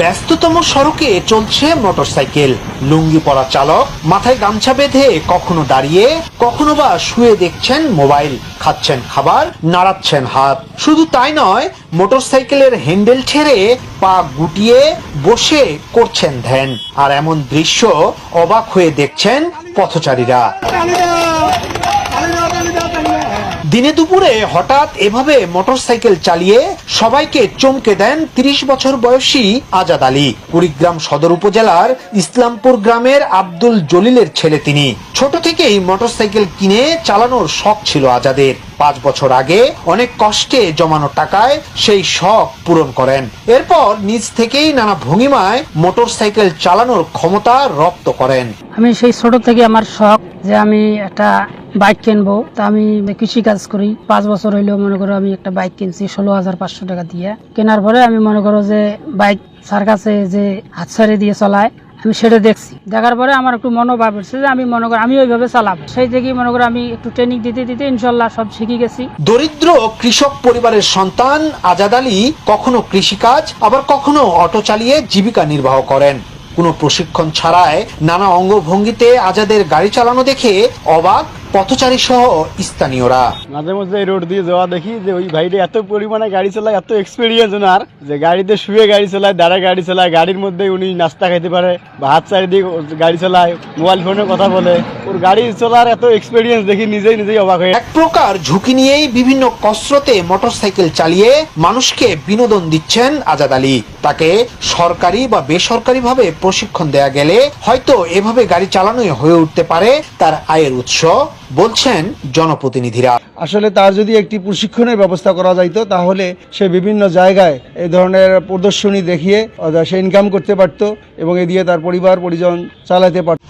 ব্যস্ততম সড়কে চলছে মোটরসাইকেল। লুঙ্গি পরা চালক, মাথায় গামছা বেঁধে কখনো দাঁড়িয়ে, কখনো বা শুয়ে দেখছেন মোবাইল, খাচ্ছেন খাবার, নাড়াচ্ছেন হাত। শুধু তাই নয়, মোটরসাইকেলের হ্যান্ডেল ছেড়ে পা গুটিয়ে বসে করছেন ধ্যান। আর এমন দৃশ্য অবাক হয়ে দেখছেন পথচারীরা। দিনে দুপুরে হঠাৎ এভাবে মোটরসাইকেল চালিয়ে সবাইকে চমকে দেন তিরিশ বছর বয়সী আজাদ আলী। কুড়িগ্রাম সদর উপজেলার ইসলামপুর গ্রামের আব্দুল জলিলের ছেলে তিনি। ছোট থেকেই মোটরসাইকেল কিনে চালানোর শখ ছিল আজাদের। পাঁচ বছর আগে অনেক কষ্টে জমানো টাকায় সেই শখ পূরণ করেন। এরপর নিজ থেকেই নানা ভঙ্গিমায় মোটরসাইকেল চালানোর ক্ষমতা রপ্ত করেন। আমি সেই ছোট থেকে আমার শখ যে আমি একটা বাইক কিনবো। তা আমি কৃষি কাজ করি। পাঁচ বছর হইলেও মনে করো আমি একটা বাইক কিনছি ষোলো হাজার পাঁচশো টাকা দিয়ে। কেনার পরে আমি মনে করো যে বাইক স্যার কাছে যে হাত ছাড়ি দিয়ে চলায়, আমি সেটা দেখছি। দেখার পরে আমার একটু মনোভাব হচ্ছে যে আমি মনে করি আমি ওইভাবে চালাবো। সেই থেকেই মনে করো আমি একটু ট্রেনিং দিতে দিতে ইনশাল্লাহ সব শিখে গেছি। দরিদ্র কৃষক পরিবারের সন্তান আজাদ আলী কখনো কৃষিকাজ, আবার কখনো অটো চালিয়ে জীবিকা নির্বাহ করেন। কোনো প্রশিক্ষণ ছাড়াই নানা অঙ্গভঙ্গিতে আজাদের গাড়ি চালানো দেখে অবাক পথচারী সহ স্থানীয়রা। মাঝে মধ্যে এই রোড দিয়ে যাওয়া দেখি যে ওই ভাইটা এত পরিমাণে গাড়ি চালায় এত এক্সপিরিয়েন্স ওনার যে গাড়িতে শুয়ে গাড়ি চালায় দাঁড়া গাড়ি চালায় গাড়ির মধ্যে উনি নাস্তা খাইতে পারে বা হাত চারি দিয়ে গাড়ি চালায় মোবাইল ফোনে কথা বলে। ওর গাড়ি চলার এত এক্সপিরিয়েন্স দেখি নিজেই নিজেই অবাক হয়ে এক প্রকার ঝুঁকি নিয়েই বিভিন্ন কসরতে মোটরসাইকেল চালিয়ে মানুষকে বিনোদন দিচ্ছেন আজাদ আলী। তাকে সরকারি বা বেসরকারিভাবে প্রশিক্ষণ দেয়া গেলে হয়তো এভাবে গাড়ি চালানোই হয়ে উঠতে পারে তার আয়ের উৎস। বলছেন জনপ্রতিনিধিরা। আসলে তার যদি একটি প্রশিক্ষণের ব্যবস্থা করা যাইত, তাহলে সে বিভিন্ন জায়গায় এই ধরনের প্রদর্শনী দেখিয়ে সে ইনকাম করতে পারত এবং এ দিয়ে তার পরিবার, পরিজন চালাতে পারত।